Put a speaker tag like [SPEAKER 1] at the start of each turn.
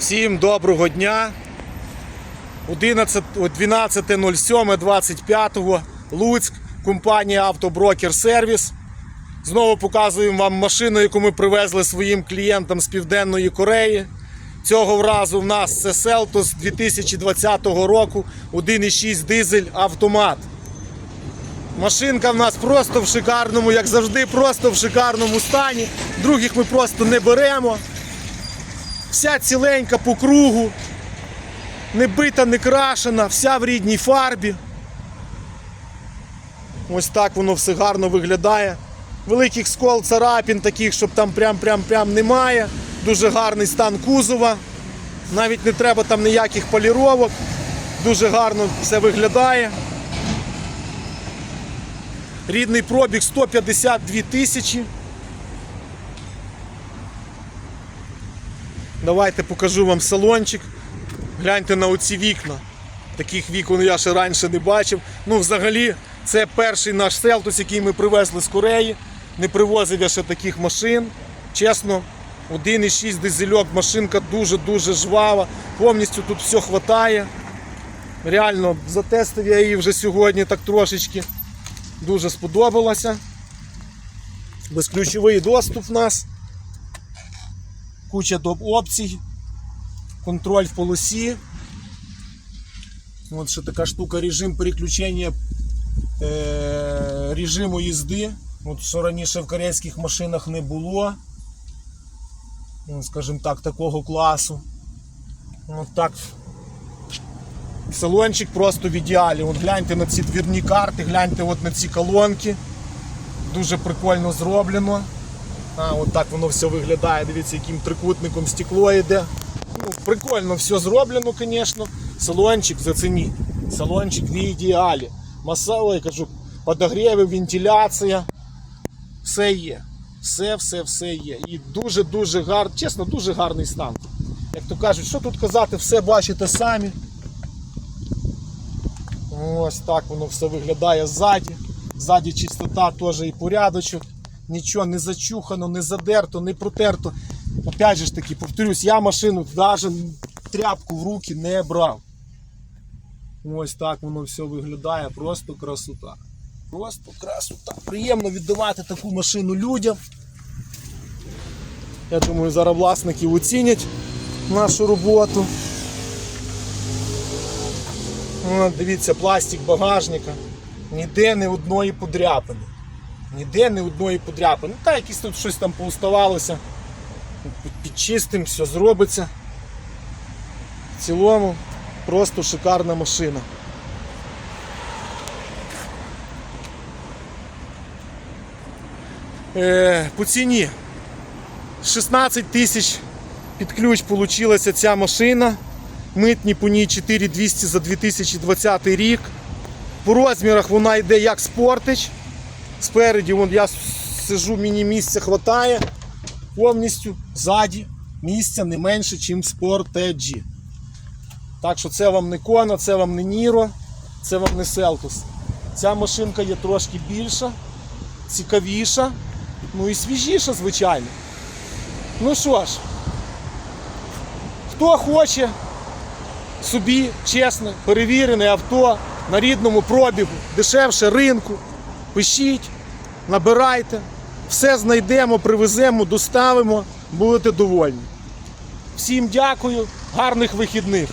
[SPEAKER 1] Всім доброго дня. 11 о, 12.07.25 Луцьк, компанія Автоброкер Сервіс. Знову показуємо вам машину, яку ми привезли своїм клієнтам з Південної Кореї. Цього разу в нас це Селтос 2020 року 1,6 дизель автомат. Машинка в нас просто в шикарному, як завжди, просто в шикарному стані. Других ми просто не беремо. Вся ціленька по кругу, не бита, не крашена, вся в рідній фарбі. Ось так воно все гарно виглядає. Великих скол, царапін, таких, щоб там прям-прям-прям немає. Дуже гарний стан кузова. Навіть не треба там ніяких поліровок. Дуже гарно все виглядає. Рідний пробіг 152 тисячі. Давайте покажу вам салончик. Гляньте на оці вікна. Таких вікон я ще раніше не бачив. Ну, взагалі, це перший наш селтус, який ми привезли з Кореї. Не привозив я ще таких машин. Чесно, 1,6 дизельок, машинка дуже-дуже жвава. Повністю тут все хватає. Реально, затестив я її вже сьогодні так трошечки. Дуже сподобалося. Безключовий доступ в нас. Куча доп опцій. Контроль в полосі. От ще така штука режим переключення е, режиму їзди. От що раніше в корейських машинах не було. Ну, скажімо так, такого класу. От так. Салончик просто в ідеалі. От гляньте на ці двірні карти, гляньте от на ці колонки. Дуже прикольно зроблено. А, от так воно все виглядає. Дивіться, яким трикутником стекло йде. Ну, прикольно все зроблено, звісно. Салончик зацініть. Салончик в ідеалі. Масало, я кажу, подогріви, вентиляція. Все є. Все, все, все є. І дуже-дуже гарний, чесно, дуже гарний стан. Як то кажуть, що тут казати, все бачите самі. Ось так воно все виглядає ззаді. Ззаді чистота теж і порядочок. Нічого не зачухано, не задерто, не протерто. Опять же ж таки, повторюсь, я машину навіть тряпку в руки не брав. Ось так воно все виглядає, просто красота. Просто красота. Приємно віддавати таку машину людям. Я думаю, зараз власники оцінять нашу роботу. О, дивіться, пластик багажника. Ніде не одної подряпини. Ніде не одної подряпини. Ну, Та якісь тут щось там поуставалося. Під- Підчистим, все зробиться. В цілому просто шикарна машина. Е, по ціні 16 тисяч під ключ получилася ця машина. Митні по ній 4200 за 2020 рік. По розмірах вона йде як спортич. Спереді вон, я сижу, мені місця хватає. Повністю ззаді місця не менше, ніж Sport Так що це вам не Kona, це вам не Ніро, це вам не Селтус. Ця машинка є трошки більша, цікавіша, ну і свіжіша, звичайно. Ну що ж, хто хоче собі чесне, перевірене авто на рідному пробігу, дешевше ринку, пишіть, набирайте, все знайдемо, привеземо, доставимо, будете довольні. Всім дякую, гарних вихідних.